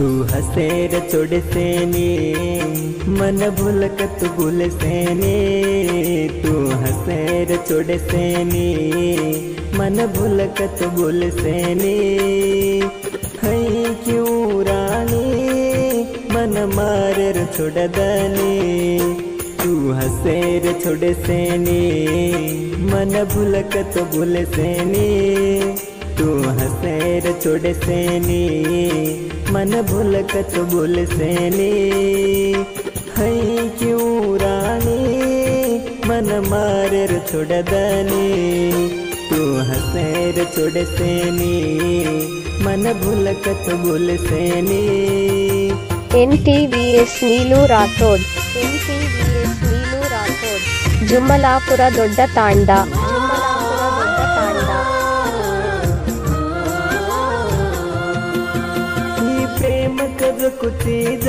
तू हसेर छोड़ मन भुलकत तू भूल सेने तू हसेर छोड़ मन भुलकत तू भूल सेने है क्यों रानी? मन मारर छोड़ दने तू हसेर छोड़ मन भुलकत तू भूल सेने तू हसेर छोड़ मन भुलकत बुल सेने हई क्यों रानी मन मारेर छोड़दने तू हसेर छोड़ सेने मन भुलकत बुल सेने NTVS Neelu V S Neelu Rathod Jummalapura Dodda Tanda ಸ್ತುತಿದ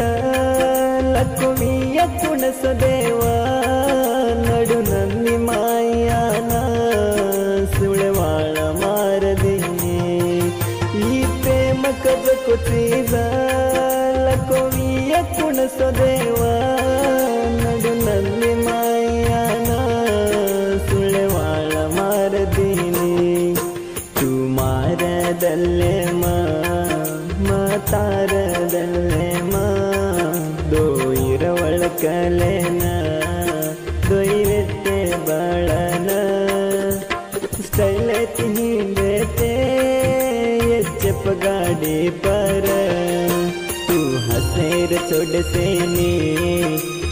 ಲಕ್ಷ್ಮಿಯ ಕುಣಸದೇವ ನಡು ನಮ್ಮಿ ಮಾಯಾನ ಸುಳೆವಾಳ ಮಾರದೆ. ಈ ಪ್ರೇಮ ಕದ ಕುತಿದ ಲಕ್ಷ್ಮಿಯ ಕುಣಸದೇವ ನಡು ನಮ್ಮಿ ಮಾಯಾನ ಸುಳೆವಾಳ ಮಾರದೇನೆ ತು ಮಾರದಲ್ಲೇ ಕಲೆನ ದೊಯ್ವೆತ್ತೆ ಬಾಳನ. ಸ್ಟೈಲತಿ ಹಿಂಡೆತೆ ಎಚ್ಚಪ್ಪ ಗಾಡಿ ಪರ. ತೂ ಹಸೇರ ಚೊಡಸೇನಿ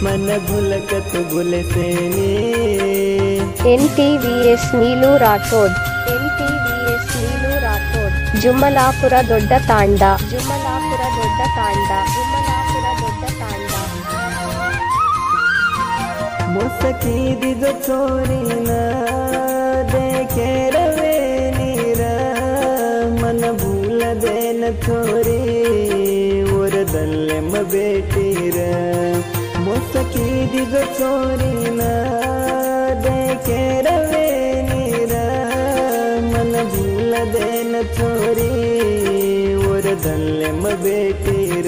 మన భులకతు గులసేని ఎన్టీవీఎస్ నీలు రాఠోడ్ ఎన్టీవీఎస్ నీలు రాఠోడ్ జుమ్మలాపుర దొడ్డ తాండ జుమ్మలాపుర దొడ్డ తాండ జుమ్మల ಮೊಸಕೀದಿದ ಚೋರಿನ ದೇखे ನೀರ, ಮನ ಭೂಲದೇನ ಚೋರಿ ಒರದಲ್ಲೆಮ್ಮ ಬೇಟೀರ. ಮೊಸಕೀದಿದ ಚೋರಿನ ದೇखे ನೀರ, ಮನ ಭೂಲದೇನ ಚೋರಿ ಒರದಲ್ಲೆಮ್ಮ ಬೇಟೀರ.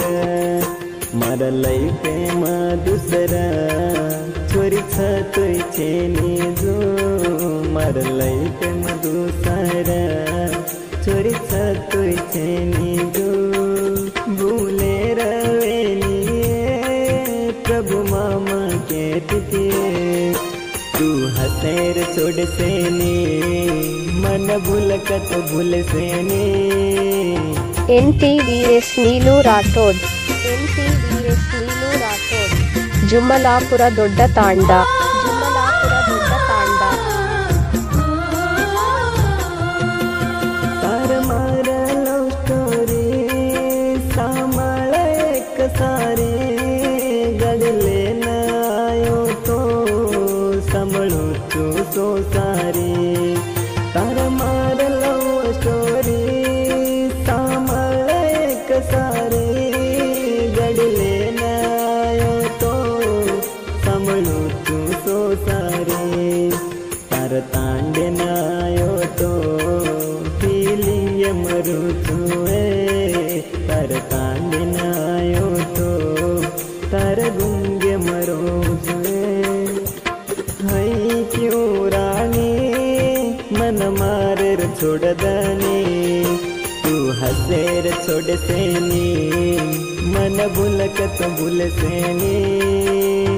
मरलाई प्रेमा दुसरा छोरी छ तुझे जो मरलाई प्रेमा दुसरा छोरी छ तुझे जो भूलेर प्रभु मामा के तिथिए तू हसेर छोड़ सेने मन भूलकत भूल सेने N T V S Neelu Rathod NTVS ಮೀನು ರಾಥೋಡ್ ಜುಮ್ಮಲಾಪುರ ದೊಡ್ಡ ತಾಂಡ. તાંડનાયો તો ફીલિંગ મરું છું એ તાર તાંડનાયો તો તાર ગુંગે મરું છું હઈ ક્યું રાણી મન મારે છોડદાની તું હસેર છોડશે ની મન ભૂલક તો ભૂલશે ની